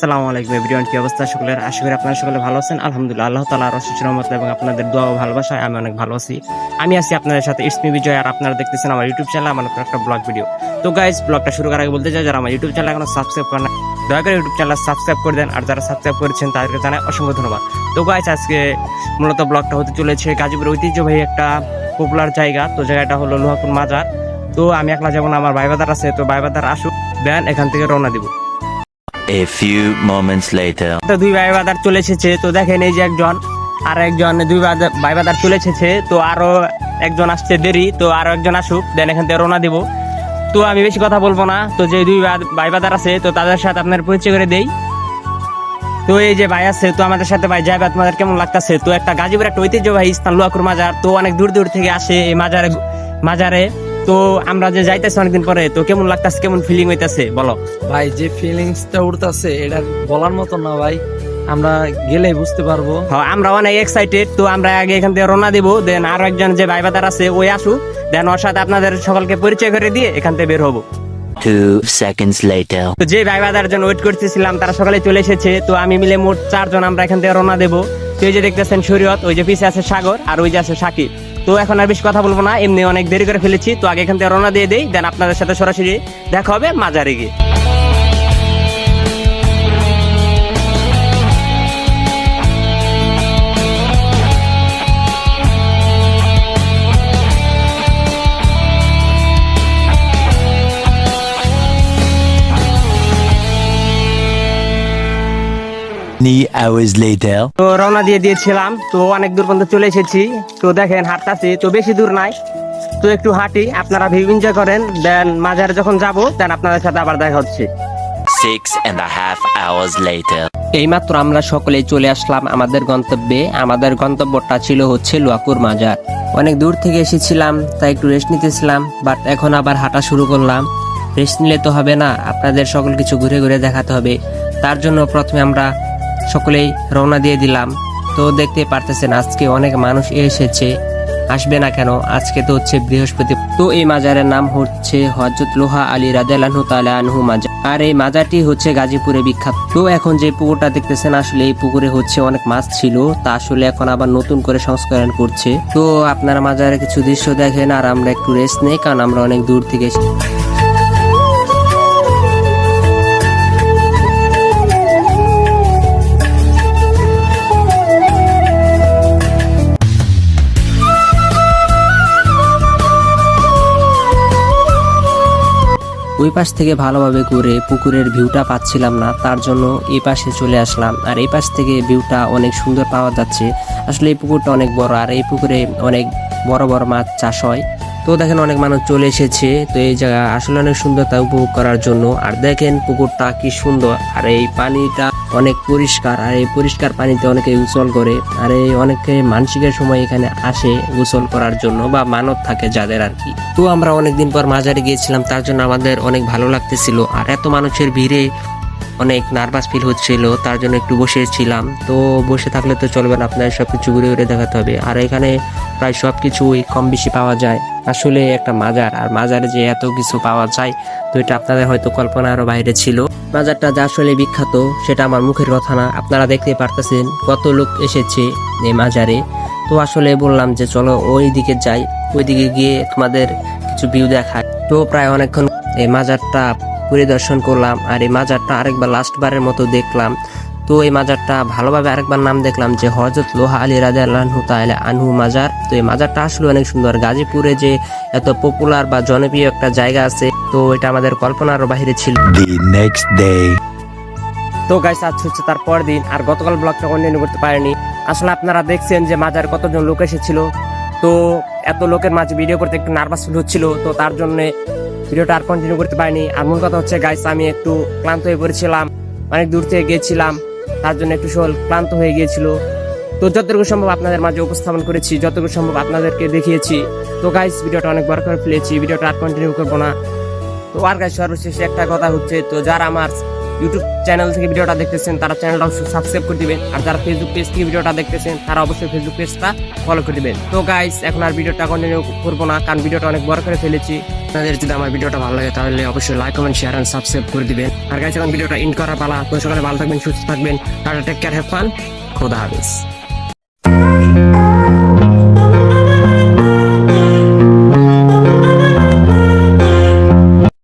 আসসালামু আলাইকুম এভরিওয়ান কি অবস্থা? সকলের আশা করি আপনারা সকলে ভালো আছেন। আলহামদুলিল্লাহ আল্লাহ তাআলার অশেষ রহমত এবং আপনাদের দোয়া ও ভালোবাসায় আমি অনেক ভালো আছি। আমি আছি আপনাদের সাথে ইসমি বিজয় আর আপনারা দেখতেছেন আমার ইউটিউব চ্যানেল আমার একটা ব্লগ ভিডিও তো গাইস ব্লগটা শুরু করার আগে বলতে চাই যারা আমার ইউটিউব চ্যানেল এখনও সাবস্ক্রাইব করেন না, দয়া করে ইউটিউব চ্যানেল সাবস্ক্রাইব করে দেন আর যারা সাবস্ক্রাইব করেছেন তাদেরকে জানাই অসংখ্য ধন্যবাদ। তো গাইস আজকে মূলত ব্লগটা হতে চলেছে গাজীপুর ঐতিহ্যবাহী একটা পপুলার জায়গা তো জায়গাটা হলো লোহাপুর মাজার। তো আমি একলা যাব না আমার ভাইবাদার আছে তো ভাইবাদার আসুক দেন এখান থেকে রওনা দিব। A few moments later. তো দুই ভাই বাদার চলে এসেছে, তো দেখেন এই যে একজন, আর একজন দুই ভাই বাদার চলে এসেছে, তো আরও একজন আসছে দেরি, তো আরও একজন আসুক, দেন এখান থেকে রওনা দিব। তো আমি বেশি কথা বলব না, তো যে দুই ভাই- বাদার আছে, তো তাদের সাথে আপনার পরিচয় করে দেই। তো এই যে ভাই আছে, তো আমাদের সাথে ভাই যাবে তোমাদের কেমন লাগতেছে? তো একটা গাজীপুর একটা ঐতিহ্যবাহী স্থান লুয়াকুর মাজার, তো অনেক দূর দূর থেকে আসে এই মাজারে মাজারে। তো আমরা যে যাইতেছি অনেকদিন পরে তো কেমন লাগতেছে কেমন ফিলিং হইতাছে? বলো। ভাই যে ফিলিংসটা উঠতেছে এটা বলার মতো না ভাই। আমরা গেলেই বুঝতে পারব। হ্যাঁ আমরা অনেক এক্সাইটেড তো আমরা আগে এখান থেকে রওনা দিব। দেন আরও একজন যে ভাই বাদার আছে ওই আসুক। দেন ওর সাথে আপনাদের সকলকে পরিচয় করে দিয়ে এখান থেকে বের হব। তো যে ভাই বাদার জন্য ওয়েট করতেছিলাম তারা সকালে চলে এসেছে তো আমি মিলে মোট চারজন আমরা এখান থেকে রওনা দেবো। তো এই যে দেখতেছেন শরীয়ত ওই যে পিছে আছে সাগর আর ওই যে আছে সাকিব। তো এখন আর বেশি কথা বলব না, এমনি অনেক দেরি করে ফেলেছি, তো আগে এখান থেকে রওনা দিয়ে দেই, দেন আপনাদের সাথে সরাসরি দেখা হবে মাজারে গিয়ে hours later. তো রওনা দিয়ে দিয়েছিলাম তো অনেক দূর পর্যন্ত চলে এসেছি। তো দেখেন হাঁটতাছি তো বেশি দূর নাই। তো একটু হাঁটি আপনারা ভিউ এনজয় করেন দেন মাঝারে যখন যাব দেন আপনাদের সাথে আবার দেখা হচ্ছে। Six and a half hours later. এইমাত্র আমরা সকলেই চলে আসলাম আমাদের গন্তব্যে। আমাদের গন্তব্যটা ছিল হচ্ছে লুয়াকুর মাজার। অনেক দূর থেকে এসেছিলাম তাই একটু রেস্ট নিতেছিলাম বাট এখন আবার হাঁটা শুরু করলাম। রেস্ট নিলে তো হবে না আপনাদের সকল কিছু ঘুরে ঘুরে দেখাতে হবে। তার জন্য প্রথমে আমরা সকলেই রওনা দিয়ে দিলাম। তো দেখতে পারতেছেন আজকে অনেক মানুষ এসেছে। আসবে না কেন? আজকে তো হচ্ছে বৃহস্পতি তো এই মাজারের নাম হচ্ছে হজরত লোহা আলী রাদেলানহু তালা মাজার। আর এই মাজারটি হচ্ছে গাজীপুরে বিখ্যাত। তো এখন যে পুকুরটা দেখতেছেন, আসলে এই পুকুরে হচ্ছে অনেক মাছ ছিল। তা আসলে এখন আবার নতুন করে সংস্করণ করছে। তো আপনারা মাজারে কিছু দৃশ্য দেখেন, আর আমরা একটু রেস্ট নেই, কারণ আমরা অনেক দূর থেকে এসেছি। ওই পাশ থেকে ভালোভাবে করে পুকুরের ভিউটা পাচ্ছিলাম না, তার জন্য এই পাশে চলে আসলাম। আর এই পাশ থেকে ভিউটা অনেক সুন্দর পাওয়া যাচ্ছে। আসলে এই পুকুরটা অনেক বড়, আর এই পুকুরে অনেক বড় বড় মাছ চাষ হয়। তো দেখেন অনেক মানুষ চলে এসেছে, তো এই জায়গা আসলে অনেক সুন্দরতা উপভোগ করার জন্য। আর দেখেন পুকুরটা কি সুন্দর, আর এই পানিটা অনেক পরিষ্কার, আর এই পরিষ্কার পানিতে অনেকে গোসল করে, আর এই অনেকে মানসিকের সময় এখানে আসে গোসল করার জন্য বা মানত থাকে যাদের আর কি। তো আমরা অনেকদিন পর মাজারে গিয়েছিলাম, তার জন্য আমাদের অনেক ভালো লাগতেছিল। আর এত মানুষের ভিড়ে অনেক নার্ভাস ফিল হচ্ছিল, তার জন্য একটু বসেছিলাম। তো বসে থাকলে তো চলবে না, আপনার সব কিছু ঘুরে ঘুরে দেখাতে হবে। আর এখানে প্রায় সব কিছুই কম বেশি পাওয়া যায়। আসলে একটা মাজার, আর মাজারে যে এত কিছু পাওয়া যায়, তো এটা আপনাদের হয়তো কল্পনারও বাইরে ছিল। মাজারটা যা আসলে বিখ্যাত, সেটা আমার মুখের কথা না। আপনারা দেখতে পারতেছেন কত লোক এসেছে এই মাজারে। তো আসলে বললাম যে চলো ওই দিকে যাই ওইদিকে গিয়ে তোমাদের কিছু ভিউ দেখায় তো প্রায় অনেকক্ষণ এই মাজারটা পরিদর্শন করলাম আর এই মাজারটা আরেকবার লাস্ট বারের মতো দেখলাম। তো এই মাজারটা ভালোভাবে আরেকবার নাম দেখলাম যে হজরত লোহা আলী রাজা আনহু তাহলে আনহু মাজার। তো এই মাজারটা আসলে অনেক সুন্দর। গাজীপুরে যে এত পপুলার বা জনপ্রিয় একটা জায়গা আছে তো এটা আমাদের কল্পনারও বাইরে ছিল। তো গাইস আজ হচ্ছে তার পরের দিন আর গতকাল ব্লগটা কন্টিনিউ করতে পারিনি। আসলে আপনারা দেখছেন যে মাজার কতজন লোক এসেছিল। তো এত লোকের মাঝে ভিডিও করতে একটু নার্ভাস ফিল হচ্ছিল। তো তার জন্য ভিডিওটা আর কন্টিনিউ করতে পারিনি। আর মূল কথা হচ্ছে গাইস আমি একটু ক্লান্ত হয়ে পড়েছিলাম, অনেক দূর থেকে গিয়েছিলাম, তার জন্য একটু শরীর ক্লান্ত হয়ে গিয়েছিল। তো যতটুকু সম্ভব আপনাদের মাঝে উপস্থাপন করেছি, যতটুকু সম্ভব আপনাদেরকে দেখিয়েছি। তো গাইস ভিডিওটা অনেক বড় করে ফেলেছি, ভিডিওটা আর কন্টিনিউ করব না। তো আর গাইস সর্বশেষে একটা কথা হচ্ছে, তো যারা আমার ইউটিউব চ্যানেল থেকে ভিডিওটা দেখতেছেন, তারা চ্যানেলটা অবশ্যই সাবস্ক্রাইব করে দিবেন। আর যারা ফেসবুক পেজ থেকে ভিডিওটা দেখতেছেন, তারা অবশ্যই ফেসবুক পেজটা ফলো করে দিবেন। তো গাইস এখন আর ভিডিওটা কন্টিনিউ করব না, কারণ ভিডিওটা অনেক বড় করে ফেলেছি। আপনাদের যদি আমার ভিডিওটা ভালো লাগে, তাহলে অবশ্যই like comment share and subscribe করে দিবেন। আর গাইস এখন ভিডিওটা ইন করার পালা। সকালে ভালো থাকবেন, সুস্থ থাকবেন। Tata take care have fun খোদা হাফিজ।